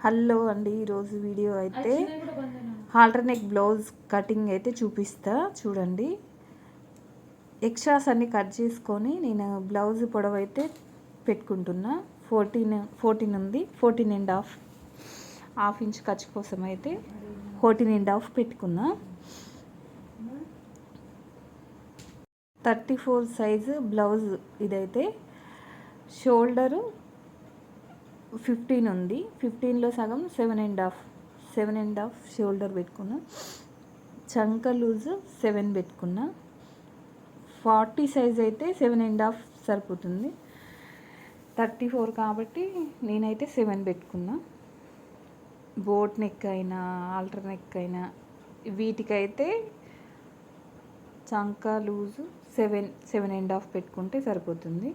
Hello అండి ఈరోజు video అయితే ఆల్టర్నేట్ బ్లౌజ్ కటింగ్ అయితే చూపిస్తా చూడండి. ఎక్స్ట్రాస్ అన్ని కట్ చేసుకొని నేను బ్లౌజ్ పొడవు అయితే పెట్టుకుంటున్నా. ఫోర్టీన్ ఫోర్టీన్ ఉంది fourteen and half half inch ఖర్చు కోసం అయితే ఫోర్టీన్ అండ్ హాఫ్ పెట్టుకున్నా. థర్టీ ఫోర్ సైజు బ్లౌజ్ ఇదైతే. షోల్డరు ఫిఫ్టీన్ ఉంది. ఫిఫ్టీన్లో సగం seven and half seven and half shoulder పెట్టుకున్నా. చంక లూజ్ సెవెన్ పెట్టుకున్నా. ఫార్టీ సైజ్ అయితే సెవెన్ అండ్ హాఫ్ సరిపోతుంది. థర్టీ ఫోర్ కాబట్టి నేనైతే సెవెన్ పెట్టుకున్నా. బోట్ నెక్ అయినా ఆల్టర్ నెక్ అయినా వీటికైతే చంక loose seven seven and half పెట్టుకుంటే సరిపోతుంది.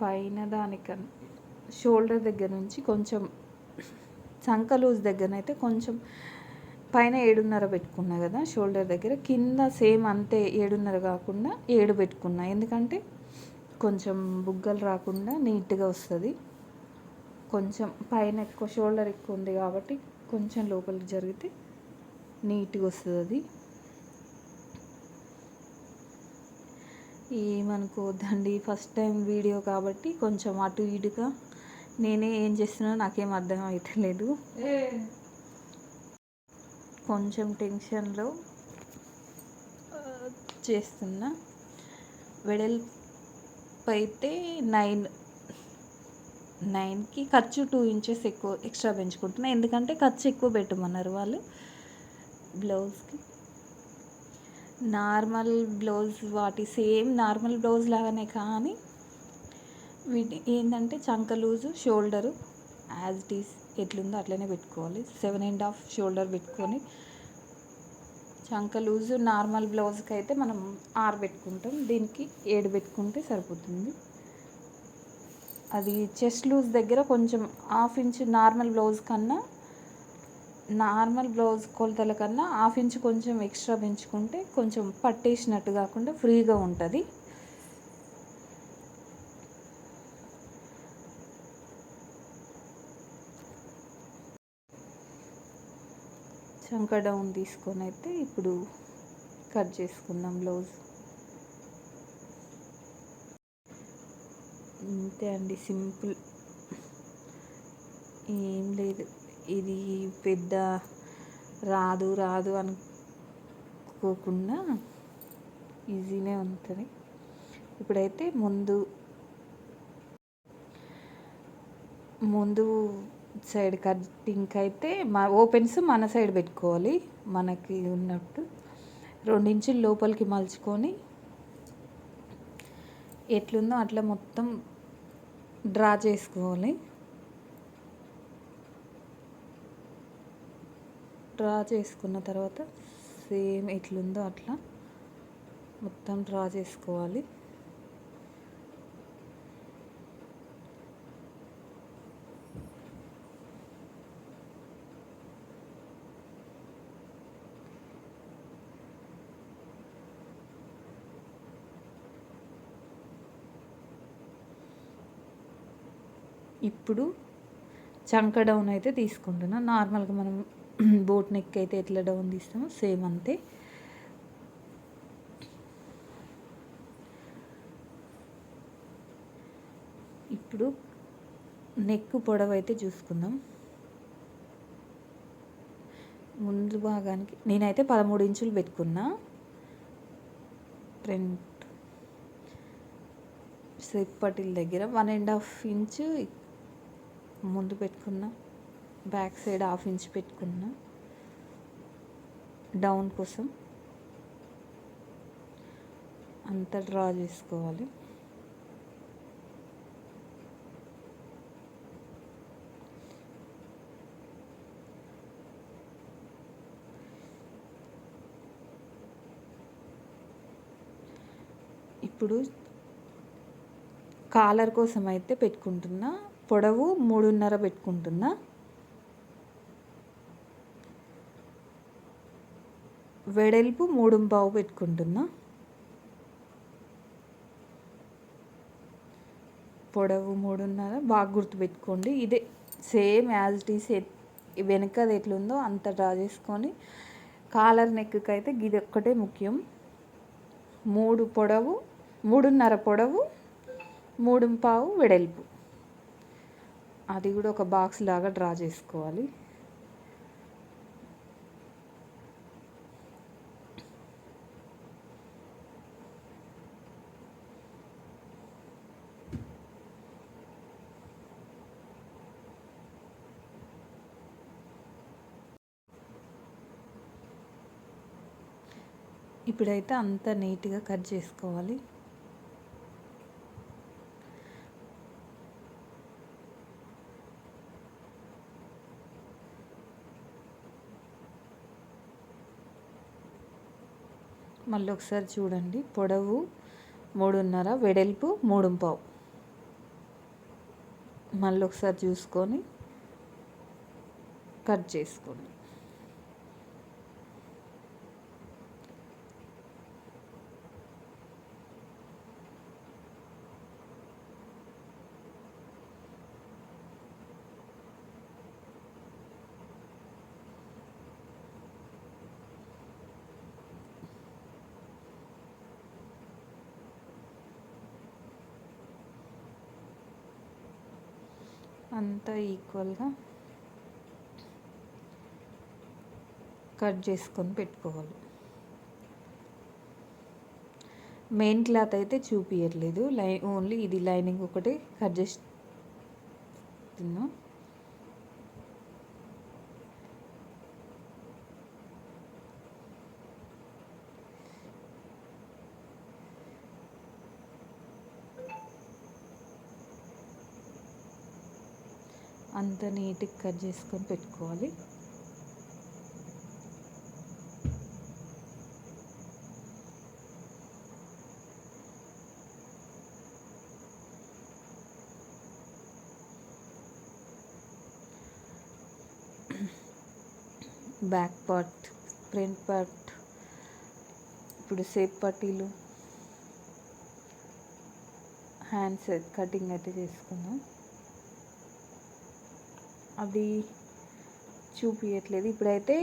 పైన దానికన్నా షోల్డర్ దగ్గర నుంచి కొంచెం సంక లూజ్ దగ్గరనైతే కొంచెం పైన ఏడున్నర పెట్టుకున్నా కదా షోల్డర్ దగ్గర. కింద సేమ్ అంతే ఏడున్నర కాకుండా ఏడు పెట్టుకున్నా. ఎందుకంటే కొంచెం బుగ్గలు రాకుండా నీట్గా వస్తుంది. కొంచెం పైన ఎక్కువ షోల్డర్ ఎక్కువ ఉంది కాబట్టి కొంచెం లోపలికి జరిగితే నీట్గా వస్తుంది అది. ఏమనుకోవద్దండి ఫస్ట్ టైం వీడియో కాబట్టి కొంచెం అటు ఇటుగా నేనే ఏం చేస్తున్నా నాకేం అర్థం అవుతలేదు కొంచెం టెన్షన్లో చేస్తున్నా. వెడల్పు అయితే నైన్ నైన్కి ఖర్చు టూ ఇంచెస్ ఎక్కువ ఎక్స్ట్రా పెంచుకుంటున్నా. ఎందుకంటే ఖర్చు ఎక్కువ పెట్టమన్నారు వాళ్ళు బ్లౌజ్కి. నార్మల్ బ్లౌజ్ వాటి సేమ్ నార్మల్ బ్లౌజ్ లాగానే కానీ వీటి ఏంటంటే చంక loose shoulder as it is ఎట్లుందో అట్లనే పెట్టుకోవాలి. సెవెన్ అండ్ హాఫ్ షోల్డర్ పెట్టుకొని చంక లూజు నార్మల్ బ్లౌజ్కి అయితే మనం ఆరు పెట్టుకుంటాం. దీనికి ఏడు పెట్టుకుంటే సరిపోతుంది. అది చెస్ట్ లూజ్ దగ్గర కొంచెం హాఫ్ ఇంచ్ నార్మల్ బ్లౌజ్ కన్నా నార్మల్ బ్లౌజ్ కొలతల కన్నా హాఫ్ ఇంచ్ కొంచెం ఎక్స్ట్రా పెంచుకుంటే కొంచెం పట్టేసినట్టు కాకుండా ఫ్రీగా ఉంటుంది. చంక డౌన్ తీసుకొని అయితే ఇప్పుడు కట్ చేసుకుందాం బ్లౌజ్. అంతే అండి సింపుల్. ఏం లేదు. ఇది పెద్ద రాదు రాదు అనుకోకుండా ఈజీనే ఉంటుంది. ఇప్పుడైతే ముందు ముందు సైడ్ కటింగ్ అయితే మా ఓపెన్స్ మన సైడ్ పెట్టుకోవాలి. మనకి ఉన్నట్టు రెండించులు లోపలికి మలుచుకొని ఎట్లుందో అట్లా మొత్తం డ్రా చేసుకోవాలి. డ్రా చేసుకున్న తర్వాత సేమ్ ఎట్లుందో అట్లా మొత్తం డ్రా చేసుకోవాలి. ఇప్పుడు చంక డౌన్ అయితే తీసుకుంటున్నాను నార్మల్గా మనం బోట్ నెక్ అయితే ఎట్లా డౌన్ తీస్తామో సేమ్ అంతే. ఇప్పుడు నెక్ పొడవు అయితే చూసుకుందాం. ముందు భాగానికి నేనైతే పదమూడు ఇంచులు పెట్టుకున్నా. ఫ్రంట్ స్లిప్ దగ్గర వన్ అండ్ హాఫ్ ఇంచు ముందు పెట్టుకున్నా. బ్యాక్ సైడ్ హాఫ్ ఇంచ్ పెట్టుకున్నా. డౌన్ కోసం అంతా డ్రా చేసుకోవాలి. ఇప్పుడు కాలర్ కోసం అయితే పెట్టుకుంటున్నా. పొడవు మూడున్నర పెట్టుకుంటున్నా. వెడల్పు మూడు పావు పెట్టుకుంటున్నా. పొడవు మూడున్నర బాగా గుర్తుపెట్టుకోండి ఇదే సేమ్ యాజ్ ఇట్ ఈస్ వెనకది ఎట్లుందో అంత డ్రా చేసుకొని కాలర్ నెక్కి అయితే ఇది ఒక్కటే ముఖ్యం. మూడు పొడవు మూడున్నర పొడవు మూడు పావు వెడల్పు. అది కూడా ఒక బాక్స్ లాగా డ్రా చేసుకోవాలి. ఇప్పుడైతే అంత నీట్గా కట్ చేసుకోవాలి. మళ్ళీ ఒకసారి చూడండి. పొడవు మూడున్నర వెడల్పు మూడు పావు. మళ్ళీ ఒకసారి చూసుకొని కట్ చేసుకోండి. అంతా ఈక్వల్గా కట్ చేసుకొని పెట్టుకోవాలి. మెయిన్ క్లాత్ అయితే చూపించట్లేదు లై ఓన్లీ ఇది లైనింగ్ ఒకటి కట్ చేస్తున్నాం అంత నీట్గా కట్ చేసుకొని పెట్టుకోవాలి. బ్యాక్ పార్ట్ ఫ్రంట్ పార్ట్ ఇప్పుడు సేప్ పట్టీలు హ్యాండ్స్ కటింగ్ అయితే చేసుకుందాం. అది చూపించట్లేదు ఇప్పుడైతే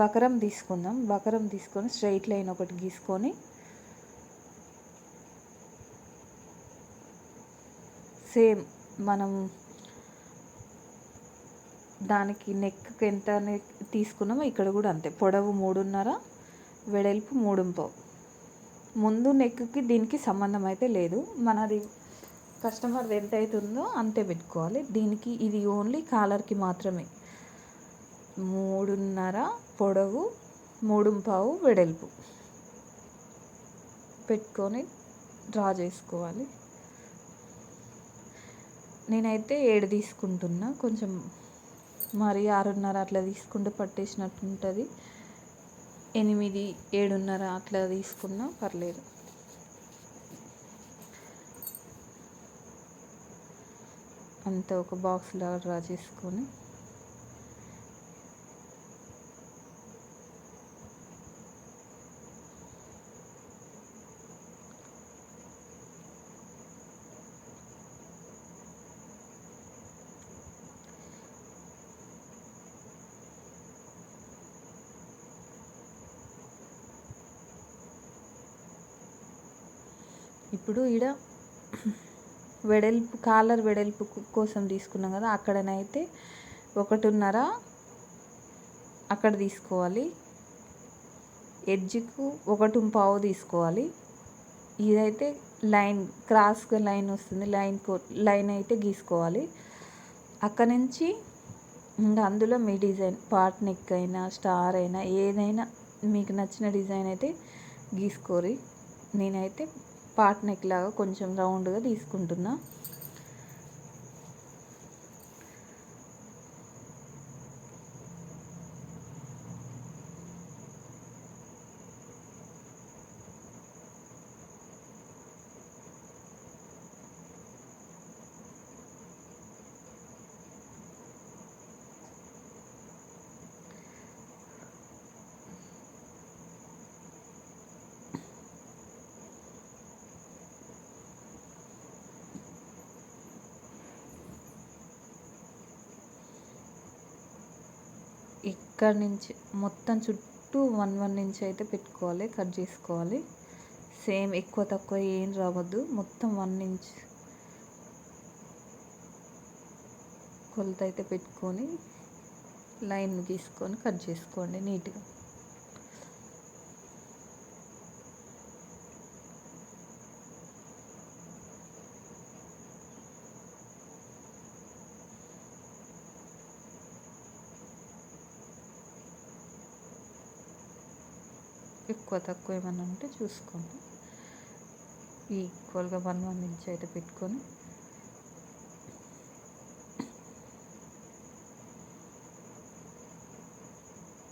బకరం తీసుకుందాం. బకరం తీసుకొని స్ట్రైట్ లైన్ ఒకటి గీసుకొని సేమ్ మనం దానికి నెక్ ఎంత తీసుకున్నామో ఇక్కడ కూడా అంతే. పొడవు మూడున్నర వెడల్పు మూడుంపో ముందు నెక్కి దీనికి సంబంధం అయితే లేదు. మనది కస్టమర్ ఎంత అవుతుందో అంతే పెట్టుకోవాలి. దీనికి ఇది ఓన్లీ కాలర్కి మాత్రమే. మూడున్నర పొడవు మూడు పావు వెడల్పు. పెట్టుకొని డ్రా చేసుకోవాలి. నేనైతే ఏడు తీసుకుంటున్నా. కొంచెం మరి ఆరున్నర అట్లా తీసుకుంటే పట్టేసినట్టు ఉంటుంది ఎనిమిది ఏడున్నర అట్లా తీసుకున్నా పర్లేదు. అంతా ఒక బాక్స్ లాగా డ్రా చేసుకొని. ఇప్పుడు ఈడ వెడల్పు కాలర్ వెడల్పు కోసం తీసుకున్నాం కదా అక్కడనైతే ఒకటిన్నర అక్కడ తీసుకోవాలి. ఎడ్జ్కు ఒకటి పావు తీసుకోవాలి. ఇదైతే లైన్ క్రాస్గా లైన్ వస్తుంది. లైన్ లైన్ అయితే గీసుకోవాలి. అక్కడ నుంచి ఇంకా అందులో మీ డిజైన్ పార్ట్ నెక్ అయినా స్టార్ అయినా ఏదైనా మీకు నచ్చిన డిజైన్ అయితే గీసుకోరి. నేనైతే పాట్ నెక్ లాగా కొంచెం రౌండ్గా తీసుకుంటున్నా. ఇక్కడ నుంచి మొత్తం చుట్టూ వన్ వన్ ఇంచ్ అయితే పెట్టుకోవాలి కట్ చేసుకోవాలి. సేమ్ ఎక్కువ తక్కువ ఏం రావద్దు మొత్తం వన్ ఇంచ్ కొలత అయితే పెట్టుకొని లైన్ గీసుకొని కట్ చేసుకోండి నీట్గా. ఎక్కువ తక్కువ ఏమైనా ఉంటే చూసుకోండి. ఈక్వల్గా వన్ వన్ ఇంచ్ అయితే పెట్టుకొని.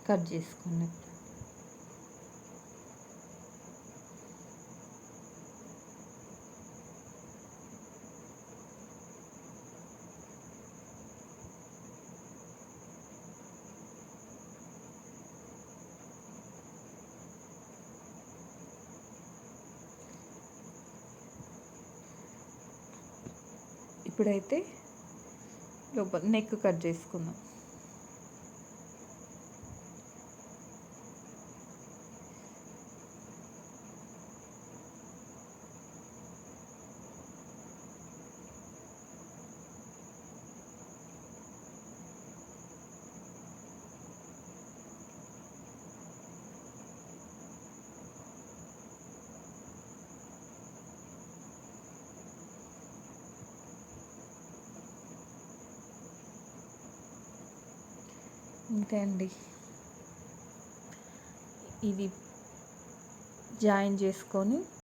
కట్ చేసుకోండి. ఇప్పుడైతే లోపల నెక్ కట్ చేసుకుందాం. అంతే అండి? ఇది జాయిన్ చేసుకొని